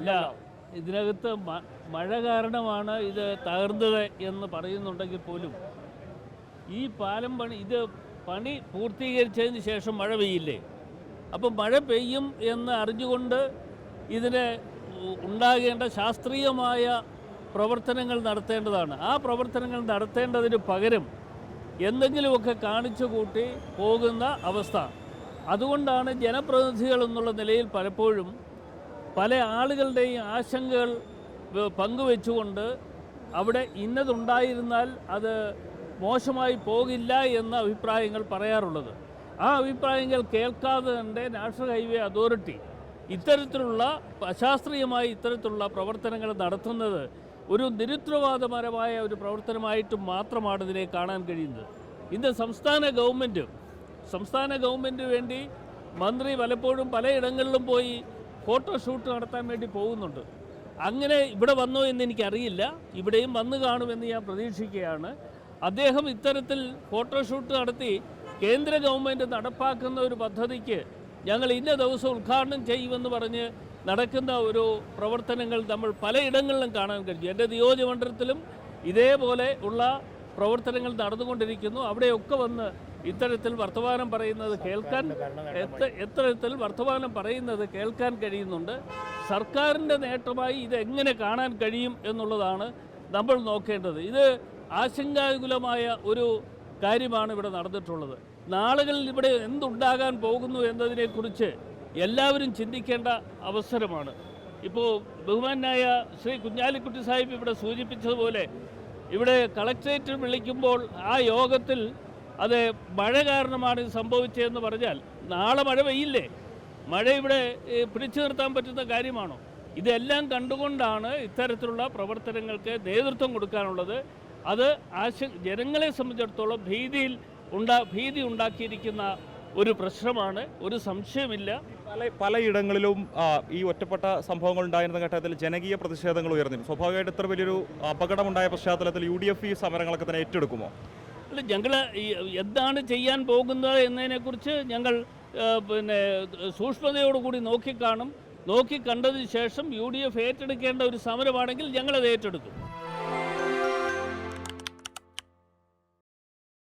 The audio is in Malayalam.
ഇല്ല. ഇതിനകത്ത് മഴ കാരണമാണ് ഇത് തകർന്നത് എന്ന് പറയുന്നുണ്ടെങ്കിൽ പോലും ഈ പാലം പണി ഇത് പണി പൂർത്തീകരിച്ചതിന് ശേഷം മഴ പെയ്യില്ലേ? അപ്പം മഴ പെയ്യും എന്ന് അറിഞ്ഞുകൊണ്ട് ഇതിന് ഉണ്ടാകേണ്ട ശാസ്ത്രീയമായ പ്രവർത്തനങ്ങൾ നടത്തേണ്ടതാണ്. ആ പ്രവർത്തനങ്ങൾ നടത്തേണ്ടതിന് പകരം എന്തെങ്കിലുമൊക്കെ കാണിച്ചു കൂട്ടി പോകുന്ന അവസ്ഥ. അതുകൊണ്ടാണ് ജനപ്രതിനിധികൾ എന്നുള്ള നിലയിൽ പലപ്പോഴും പല ആളുകളുടെയും ആശങ്കകൾ പങ്കുവെച്ചുകൊണ്ട് അവിടെ ഇന്നതുണ്ടായിരുന്നാൽ അത് മോശമായി പോകില്ല എന്ന അഭിപ്രായങ്ങൾ പറയാറുള്ളത്. ആ അഭിപ്രായങ്ങൾ കേൾക്കാതെ തന്നെ നാഷണൽ ഹൈവേ അതോറിറ്റി ഇത്തരത്തിലുള്ള അശാസ്ത്രീയമായി ഇത്തരത്തിലുള്ള പ്രവർത്തനങ്ങൾ നടത്തുന്നത് ഒരു നിരുത്തരവാദപരമായ ഒരു പ്രവർത്തനമായിട്ട് മാത്രമാണ് ഇതിനെ കാണാൻ കഴിയുന്നത്. ഇന്ന് സംസ്ഥാന ഗവൺമെന്റ് സംസ്ഥാന ഗവൺമെന്റ് വേണ്ടി മന്ത്രി പലപ്പോഴും പലയിടങ്ങളിലും പോയി ഫോട്ടോഷൂട്ട് നടത്താൻ വേണ്ടി പോകുന്നുണ്ട്. അങ്ങനെ ഇവിടെ വന്നോ എന്ന് എനിക്കറിയില്ല. ഇവിടെയും വന്നു കാണുമെന്ന് ഞാൻ പ്രതീക്ഷിക്കുകയാണ്. അദ്ദേഹം ഇത്തരത്തിൽ ഫോട്ടോഷൂട്ട് നടത്തി കേന്ദ്ര ഗവൺമെന്റ് നടപ്പാക്കുന്ന ഒരു പദ്ധതിക്ക് ഞങ്ങൾ ഇന്ന ദിവസം ഉദ്ഘാടനം ചെയ്യുമെന്ന് പറഞ്ഞ് നടക്കുന്ന ഒരു പ്രവർത്തനങ്ങൾ നമ്മൾ പലയിടങ്ങളിലും കാണാൻ കഴിഞ്ഞു എന്റെ നിയോജകമണ്ഡലത്തിലും ഇതേപോലെ ഉള്ള പ്രവർത്തനങ്ങൾ നടന്നുകൊണ്ടിരിക്കുന്നു. അവിടെയൊക്കെ വന്ന് ഇത്തരത്തിൽ വർത്തമാനം പറയുന്നത് കേൾക്കാൻ ഇത്തരത്തിൽ വർത്തമാനം പറയുന്നത് കേൾക്കാൻ കഴിയുന്നുണ്ട്. സർക്കാരിന്റെ നേട്ടമായി ഇതെങ്ങനെ കാണാൻ കഴിയും എന്നുള്ളതാണ് നമ്മൾ നോക്കേണ്ടത്. ഇത് ആശങ്കാകുലമായ ഒരു കാര്യമാണ് ഇവിടെ നടന്നിട്ടുള്ളത്. നാളുകളിൽ ഇവിടെ എന്തുണ്ടാകാൻ പോകുന്നു എന്നതിനെക്കുറിച്ച് എല്ലാവരും ചിന്തിക്കേണ്ട അവസരമാണ്. ഇപ്പോൾ ബഹുമാനായ ശ്രീ കുഞ്ഞാലിക്കുട്ടി സാഹിബ് ഇവിടെ സൂചിപ്പിച്ചതുപോലെ ഇവിടെ കളക്ട്രേറ്റ് വിളിക്കുമ്പോൾ ആ യോഗത്തിൽ അത് മഴ കാരണമാണ് ഇത് സംഭവിച്ചതെന്ന് പറഞ്ഞാൽ നാളെ മഴ പെയ്യില്ലേ? മഴ ഇവിടെ പിടിച്ചു നിർത്താൻ പറ്റുന്ന കാര്യമാണോ? ഇതെല്ലാം കണ്ടുകൊണ്ടാണ് ഇത്തരത്തിലുള്ള പ്രവർത്തനങ്ങൾക്ക് നേതൃത്വം കൊടുക്കാനുള്ളത്. അത് ആശ ജനങ്ങളെ സംബന്ധിച്ചിടത്തോളം ഭീതിയിൽ ഉണ്ടാ ഭീതി ഉണ്ടാക്കിയിരിക്കുന്ന ഒരു പ്രശ്നമാണ്. ഒരു സംശയമില്ല പല പലയിടങ്ങളിലും ഈ ഒറ്റപ്പെട്ട സംഭവങ്ങൾ ഉണ്ടായിരുന്ന ഘട്ടത്തിൽ ജനകീയ പ്രതിഷേധങ്ങൾ ഉയർന്നിരുന്നു. സ്വാഭാവികമായിട്ട് ഇത്ര വലിയൊരു അപകടമുണ്ടായ പശ്ചാത്തലത്തിൽ യു ഡി എഫ് ഈ സമരങ്ങളൊക്കെ തന്നെ ഏറ്റെടുക്കുമോ? അല്ല ഞങ്ങൾ എന്താണ് ചെയ്യാൻ പോകുന്നത് എന്നതിനെക്കുറിച്ച് ഞങ്ങൾ പിന്നെ സൂക്ഷ്മതയോടുകൂടി നോക്കിക്കാണും. നോക്കി കണ്ടതിന് ശേഷം യു ഡി എഫ് ഏറ്റെടുക്കേണ്ട ഒരു സമരമാണെങ്കിൽ ഞങ്ങളത് ഏറ്റെടുക്കും.